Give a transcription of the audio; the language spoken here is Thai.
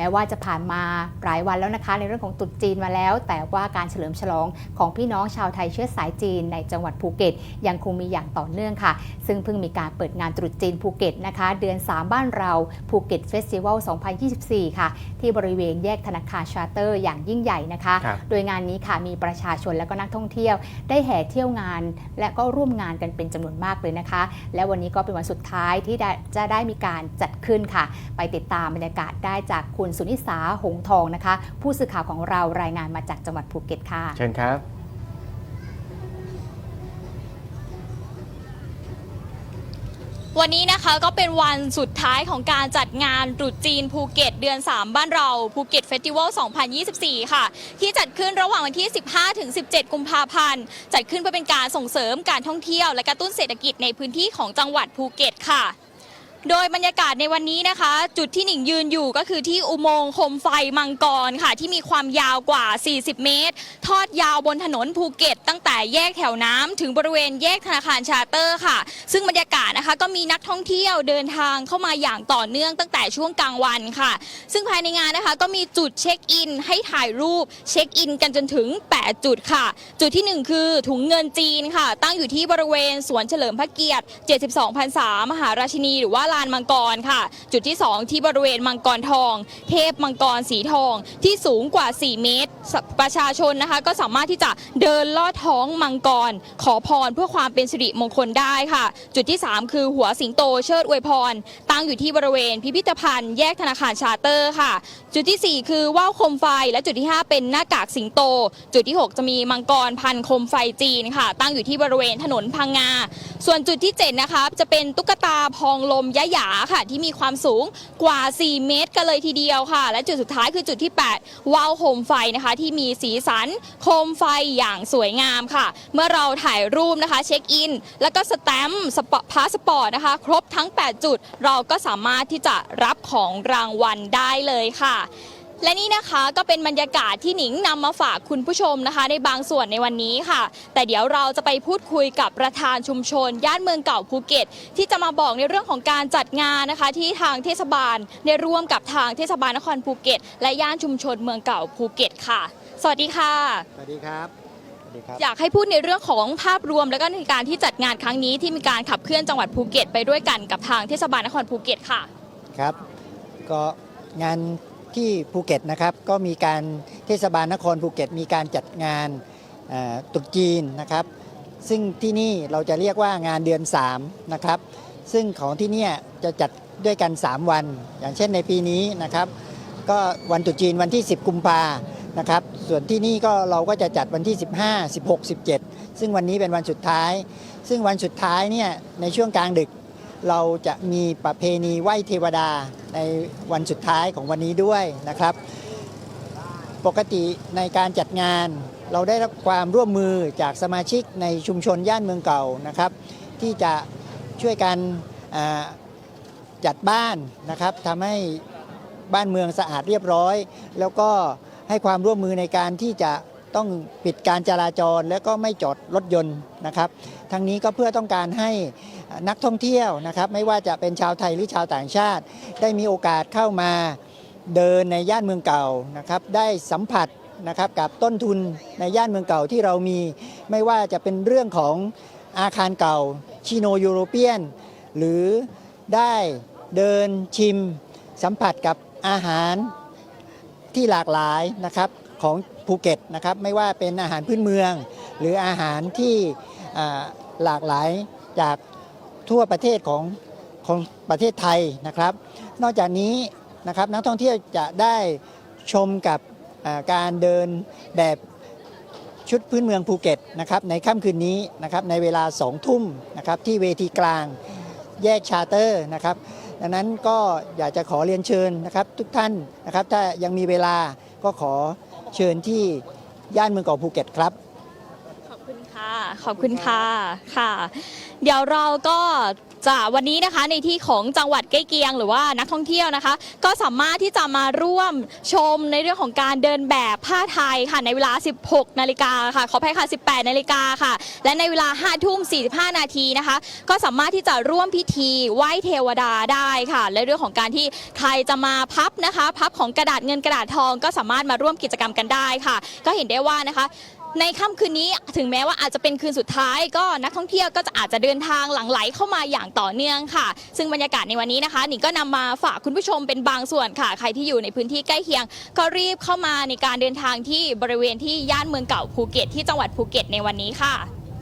แม้ว่าจะผ่านมาหลายวันแล้วนะคะ ในเรื่องของตรุษจีนมาแล้ว แต่ว่าการเฉลิมฉลองของพี่น้องชาวไทยเชื้อสายจีนในจังหวัดภูเก็ต ยังคงมีอย่างต่อเนื่องค่ะ ซึ่งเพิ่งมีการเปิดงานตรุษจีนภูเก็ตนะคะ เดือน 3 บ้านเราภูเก็ตเฟสติวัล 2024 ค่ะ ที่บริเวณแยกธนาคารชาร์เตอร์อย่างยิ่งใหญ่นะคะครับโดยงานนี้ค่ะมีประชาชนและก็นักท่องเที่ยว ได้แห่เที่ยวงาน และก็ร่วมงานกันเป็นจำนวนมากเลยนะคะ และวันนี้ก็เป็นวันสุดท้ายที่ได้จะได้มีการจัดขึ้นค่ะ ไปติดตามบรรยากาศได้จากคุณสุนิสาหงทองนะคะ ผู้สื่อข่าวของเรารายงานมาจากจังหวัดภูเก็ตค่ะ เชิญครับวันนี้นะคะก็เป็นวันสุดท้ายของการจัดงานตรุษจีนภูเก็ตเดือน 3 บ้านเราภูเก็ตเฟสติวัล 2024 ค่ะ ที่จัดขึ้นระหว่างวันที่ 15 ถึง 17 กุมภาพันธ์ จัดขึ้นเพื่อเป็นการส่งเสริมการท่องเที่ยวและกระตุ้นเศรษฐกิจในพื้นที่ของจังหวัดภูเก็ตค่ะ โดยบรรยากาศในวันนี้นะคะ จุดที่หนิงยืนอยู่ก็คือที่อุโมงค์โคมไฟมังกรค่ะ ที่มีความยาวกว่า 40 เมตร ทอดยาวบนถนนภูเก็ต ตั้งแต่แยกแถวน้ำถึงบริเวณแยกธนาคารชาเตอร์ค่ะ ซึ่งบรรยากาศนะคะก็มีนักท่องเที่ยวเดินทางเข้ามาอย่างต่อเนื่องตั้งแต่ช่วงกลางวันค่ะ ซึ่งภายในงานนะคะก็มีจุดเช็คอิน ให้ถ่ายรูปเช็คอิน กันจนถึง 8 จุดค่ะ จุดทีหนึ่1 คือถุงเงินจีนค่ะ ตั้งอยู่ที่บริเวณสวนเฉลิมพระเกียรติ 72พรรษามหาราชินีหรือว่าลานมังกรค่ะ จุดที่ 2 ที่บริเวณมังกรทอง เทพมังกรสีทองที่สูงกว่า 4 เมตร ประชาชนนะคะก็สามารถที่จะเดินลอดท้องมังกร ขอพรเพื่อความเป็นสิริมงคลได้ค่ะ จุดที่ 3 คือหัวสิงโตเชิดอวยพร ตั้งอยู่ที่บริเวณพิพิธภัณฑ์แยกธนาคารชาเตอร์ค่ะ จุดทีสี่ 4 คือว่าวโคมไฟ และจุดที่ 5 เป็นหน้ากากสิงโต จุดที่ 6 จะมีมังกรพันโคมไฟจีนค่ะ ตั้งอยู่ที่บริเวณถนนพังงา ส่วนจุดที่ 7 นะคะจะเป็นตุ๊กตาพองลมยะหยาค่ะ ที่มีความสูงกว่า 4 เมตร กันเลยทีเดียวค่ะ และจุดสุดท้ายคือจุดที่ 8 ว่าวโคมไฟนะคะที่มีสีสันโคมไฟอย่างสวยงามค่ะ เมื่อเราถ่ายรูปนะคะเช็คอิน แล้วก็สแตมป์สปพาสปอร์ตนะคะ ครบทั้ง 8 จุด เราก็สามารถที่จะรับของรางวัลได้เลยค่ะ และนี่นะคะก็เป็นบรรยากาศที่หนิงนำมาฝากคุณผู้ชมนะคะ ในบางส่วนในวันนี้ค่ะ แต่เดี๋ยวเราจะไปพูดคุยกับประธานชุมชน ย่านเมืองเก่าภูเก็ต ที่จะมาบอกในเรื่องของการจัดงานนะคะ ที่ทางเทศบาลได้ร่วมกับทางเทศบาลนครภูเก็ต และย่านชุมชนเมืองเก่าภูเก็ตค่ะ สวัสดีค่ะ สวัสดีครับสวัสดีครับอยากให้พูดในเรื่องของภาพรวมและก็ในการที่จัดงานครั้งนี้ที่มีการขับเคลื่อนจังหวัดภูเก็ต ไปด้วยกันกับทางเทศบาลนครภูเก็ตค่ะ ครับ ก็งาน ที่ภูเก็ตนะครับก็มีการเทศบาลนครภูเก็ต มีการจัดงานตรุษจีนนะครับ ซึ่งที่นี่เราจะเรียกว่างานเดือน3นะครับซึ่งของที่เนี่ยจะจัดด้วยกัน 3 วัน อย่างเช่นในปีนี้นะครับ ก็วันตรุษจีนวันที่ 10 กุมภานะครับ ส่วนที่นี่ก็เราก็จะจัดวันที่ 15 16 17 ซึ่งวันนี้เป็นวันสุดท้าย ซึ่งวันสุดท้ายเนี่ยในช่วงกลางดึก เราจะมีประเพณีไหว้เทวดาในวันสุดท้ายของวันนี้ด้วยนะครับ ปกติในการจัดงาน เราได้รับความร่วมมือจากสมาชิกในชุมชนย่านเมืองเก่านะครับ ที่จะช่วยกันจัดบ้านนะครับทำให้บ้านเมืองสะอาดเรียบร้อย แล้วก็ให้ความร่วมมือในการที่จะต้องปิดการจราจรและก็ไม่จอดรถยนต์นะครับ ทั้งนี้ก็เพื่อต้องการให้นักท่องเที่ยวนะครับ ไม่ว่าจะเป็นชาวไทยหรือชาวต่างชาติ ได้มีโอกาสเข้ามาเดินในย่านเมืองเก่านะครับ ได้สัมผัสนะครับกับต้นทุนในย่านเมืองเก่าที่เรามี ไม่ว่าจะเป็นเรื่องของอาคารเก่าชิโนยูโรเปียน หรือได้เดินชิมสัมผัสกับอาหารที่หลากหลายนะครับของภูเก็ตนะครับไม่ว่าเป็นอาหารพื้นเมือง หรืออาหารที่ หลากหลายจากทั่วประเทศของของประเทศไทยนะครับ นอกจากนี้นะครับนักท่องเที่ยวจะได้ชมกับการเดินแบบชุดพื้นเมืองภูเก็ตนะครับในค่ำคืนนี้นะครับในเวลาสองทุ่มนะครับที่เวทีกลางแยกชาเตอร์นะครับ ดังนั้นก็อยากจะขอเรียนเชิญนะครับ ทุกท่านนะครับถ้ายังมีเวลาก็ขอเชิญที่ย่านเมืองเก่าภูเก็ตครับ ค่ะขอบคุณค่ะค่ะ เดี๋ยวเราก็จะวันนี้นะคะในที่ของจังหวัดใกล้เคียงหรือว่านักท่องเที่ยวนะคะ ก็สามารถที่จะมาร่วมชมในเรื่องของการเดินแบบผ้าไทยค่ะในเวลา 16 นาฬิกาค่ะขออภัยค่ะ 18 นาฬิกาค่ะ และในเวลา 5 ทุ่ม 45 นาทีนะคะ ก็สามารถที่จะร่วมพิธีไหว้เทวดาได้ค่ะ และเรื่องของการที่ใครจะมาพับนะคะ พับของกระดาษเงินกระดาษทองก็สามารถมาร่วมกิจกรรมกันได้ค่ะ ก็เห็นได้ว่านะคะ ในค่ำคืนนี้ถึงแม้ว่าอาจจะเป็นคืนสุดท้าย ก็นักท่องเที่ยวก็จะอาจจะเดินทางหลั่งไหลเข้ามาอย่างต่อเนื่องค่ะ ซึ่งบรรยากาศในวันนี้นะคะหนิงก็นำมาฝากคุณผู้ชมเป็นบางส่วนค่ะ ใครที่อยู่ในพื้นที่ใกล้เคียง ก็รีบเข้ามาในการเดินทางที่บริเวณที่ย่านเมืองเก่าภูเก็ตที่จังหวัดภูเก็ตในวันนี้ค่ะ